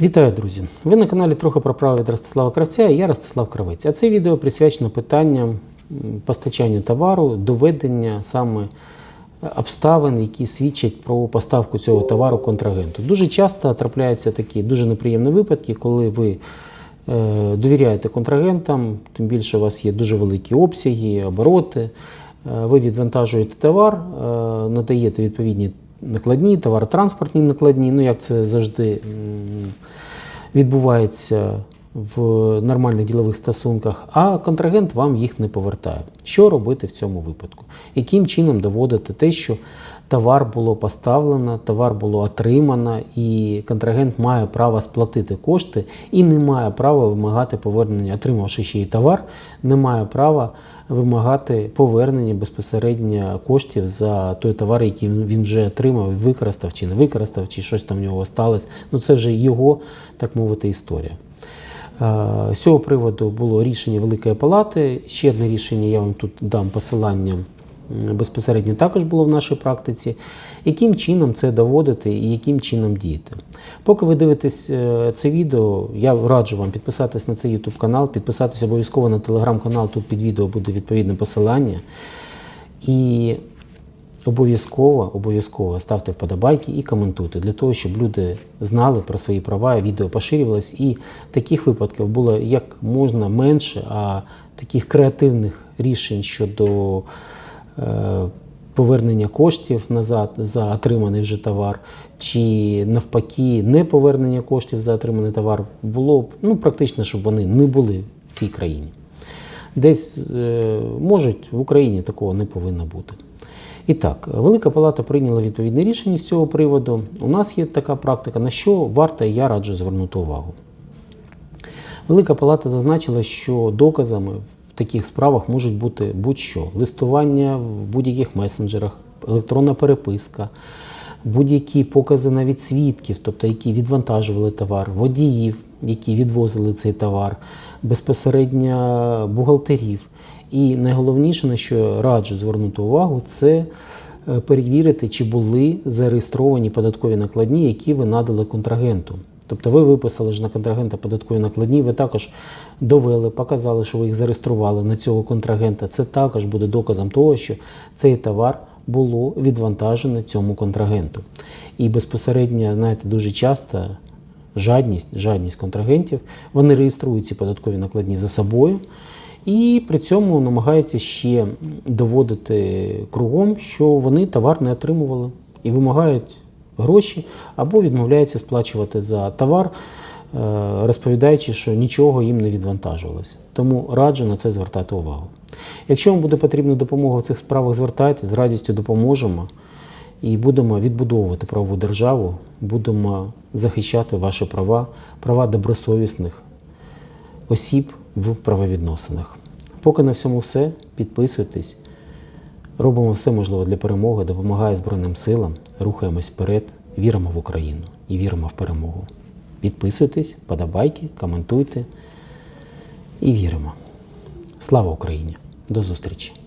Вітаю, друзі! Ви на каналі трохи про право від Ростислава Кравця і я Ростислав Кравець. А це відео присвячено питанням постачання товару, доведення саме е, обставин, які свідчать про поставку цього товару контрагенту. Дуже часто трапляються такі дуже неприємні випадки, коли ви е, довіряєте контрагентам, тим більше у вас є дуже великі обсяги, обороти. Е, Ви відвантажуєте товар, надаєте відповідні накладні, товаротранспортні накладні, ну як це завжди відбувається в нормальних ділових стосунках, а контрагент вам їх не повертає. Що робити в цьому випадку? Яким чином доводити те, що товар було поставлено, товар було отримано, і контрагент має право сплатити кошти і не має права вимагати повернення, отримавши ще й товар, не має права вимагати повернення безпосередньо коштів за той товар, який він вже отримав, використав чи не використав, чи щось там в нього сталося. Ну це вже його, так мовити, історія. Е, З цього приводу було рішення Великої Палати. Ще одне рішення, я вам тут дам посилання. Безпосередньо також було в нашій практиці, яким чином це доводити і яким чином діяти. Поки ви дивитесь е, це відео, я раджу вам підписатись на цей YouTube канал, підписатись обов'язково на телеграм-канал, тут під відео буде відповідне посилання. І Обов'язково, обов'язково ставте вподобайки і коментуйте для того, щоб люди знали про свої права, відео поширювалось, і таких випадків було як можна менше, а таких креативних рішень щодо е, повернення коштів назад за отриманий вже товар, чи навпаки, не повернення коштів за отриманий товар було б ну, практично, щоб вони не були в цій країні. Десь е, можуть в Україні такого не повинно бути. І так, Велика Палата прийняла відповідне рішення з цього приводу. У нас є така практика, на що варто і я раджу звернути увагу. Велика Палата зазначила, що доказами в таких справах можуть бути будь-що: листування в будь-яких месенджерах, електронна переписка, будь-які покази навіть свідків, тобто які відвантажували товар, водіїв, які відвозили цей товар, безпосередньо бухгалтерів. І найголовніше, на що раджу звернути увагу, це е, перевірити, чи були зареєстровані податкові накладні, які ви надали контрагенту. Тобто ви виписали ж на контрагента податкові накладні, ви також довели, показали, що ви їх зареєстрували на цього контрагента. Це також буде доказом того, що цей товар було відвантажено цьому контрагенту. І безпосередньо, знаєте, дуже часто жадність, жадність контрагентів, вони реєструють ці податкові накладні за собою. І при цьому намагаються ще доводити кругом, що вони товар не отримували і вимагають гроші або відмовляються сплачувати за товар, е, розповідаючи, що нічого їм не відвантажувалося. Тому раджу на це звертати увагу. Якщо вам буде потрібна допомога в цих справах, звертайтеся, з радістю допоможемо і будемо відбудовувати правову державу, будемо захищати ваші права, права добросовісних осіб в правовідносинах. Поки на всьому все. Підписуйтесь. Робимо все можливе для перемоги, допомагає Збройним силам, рухаємось вперед, віримо в Україну і віримо в перемогу. Підписуйтесь, подобайки, коментуйте і віримо. Слава Україні! До зустрічі!